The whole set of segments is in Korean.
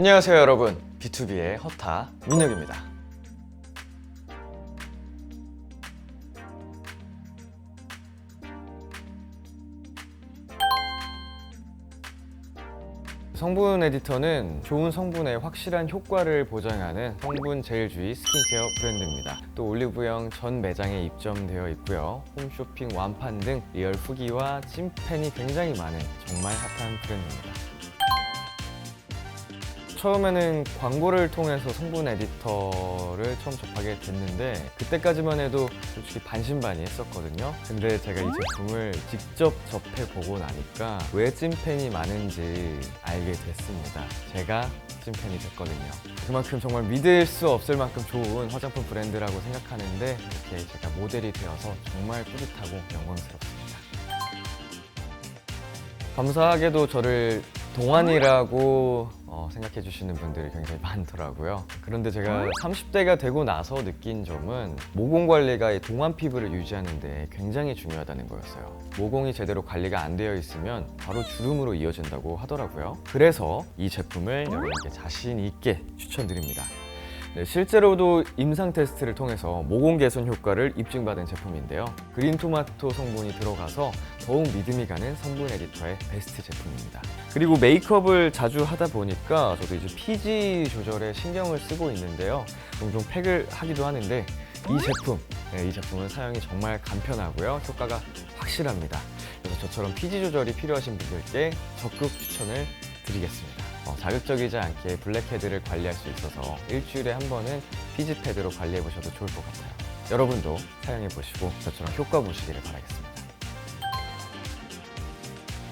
안녕하세요 여러분 B2B의 허타 민혁입니다 성분 에디터는 좋은 성분의 확실한 효과를 보장하는 성분 제일주의 스킨케어 브랜드입니다. 또 올리브영 전 매장에 입점되어 있고요. 홈쇼핑 완판 등 리얼 후기와 찐팬이 굉장히 많은 정말 핫한 브랜드입니다. 처음에는 광고를 통해서 성분 에디터를 처음 접하게 됐는데 그때까지만 해도 솔직히 반신반의 했었거든요. 근데 제가 이 제품을 직접 접해보고 나니까 왜 찐팬이 많은지 알게 됐습니다. 제가 찐팬이 됐거든요. 그만큼 정말 믿을 수 없을 만큼 좋은 화장품 브랜드라고 생각하는데 이렇게 제가 모델이 되어서 정말 뿌듯하고 영광스럽습니다. 감사하게도 저를 동안이라고 어, 생각해 주시는 분들이 굉장히 많더라고요. 그런데 제가 30대가 되고 나서 느낀 점은 모공 관리가 이 동안 피부를 유지하는 데 굉장히 중요하다는 거였어요. 모공이 제대로 관리가 안 되어 있으면 바로 주름으로 이어진다고 하더라고요. 그래서 이 제품을 여러분께 자신 있게 추천드립니다. 네, 실제로도 임상 테스트를 통해서 모공 개선 효과를 입증받은 제품인데요. 그린 토마토 성분이 들어가서 더욱 믿음이 가는 성분 에디터의 베스트 제품입니다. 그리고 메이크업을 자주 하다 보니까 저도 이제 피지 조절에 신경을 쓰고 있는데요. 종종 팩을 하기도 하는데 이 제품, 네, 이 제품은 사용이 정말 간편하고요. 효과가 확실합니다. 그래서 저처럼 피지 조절이 필요하신 분들께 적극 추천을 드리겠습니다. 어, 자극적이지 않게 블랙헤드를 관리할 수 있어서 일주일에 한 번은 피지 패드로 관리해 보셔도 좋을 것 같아요. 여러분도 사용해 보시고 저처럼 효과 보시기를 바라겠습니다.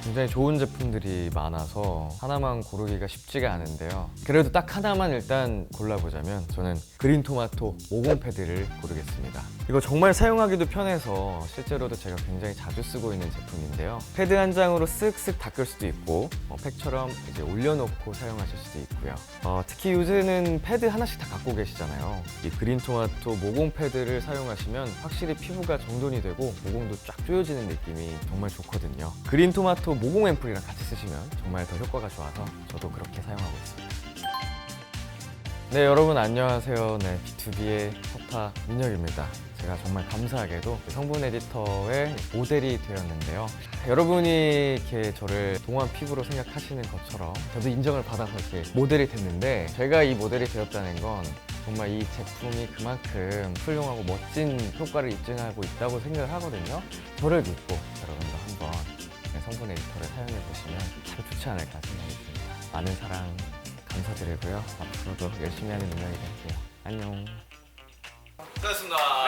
굉장히 좋은 제품들이 많아서 하나만 고르기가 쉽지가 않은데요. 그래도 딱 하나만 일단 골라보자면 저는 그린 토마토 모공 패드를 고르겠습니다. 이거 정말 사용하기도 편해서 실제로도 제가 굉장히 자주 쓰고 있는 제품인데요. 패드 한 장으로 쓱쓱 닦을 수도 있고 어, 팩처럼 이제 올려놓고 사용하실 수도 있고요. 어, 특히 요새는 패드 하나씩 다 갖고 계시잖아요. 이 그린 토마토 모공 패드를 사용하시면 확실히 피부가 정돈이 되고 모공도 쫙 조여지는 느낌이 정말 좋거든요. 그린 토마토 모공 앰플이랑 같이 쓰시면 정말 더 효과가 좋아서 저도 그렇게 사용하고 있습니다. 네 여러분 안녕하세요. 네 B2B의 허파 민혁입니다. 제가 정말 감사하게도 성분 에디터의 모델이 되었는데요. 여러분이 이렇게 저를 동안 피부로 생각하시는 것처럼 저도 인정을 받아서 이렇게 모델이 됐는데 제가 이 모델이 되었다는 건 정말 이 제품이 그만큼 훌륭하고 멋진 효과를 입증하고 있다고 생각을 하거든요. 저를 믿고 여러분도 한번 네, 성분 에디터를 사용해 보시면 참 좋지 않을까 생각이 듭니다. 많은 사랑 감사드리고요. 앞으로도 열심히 하는 민혁이 될게요. 안녕. 수고하셨습니다. 네,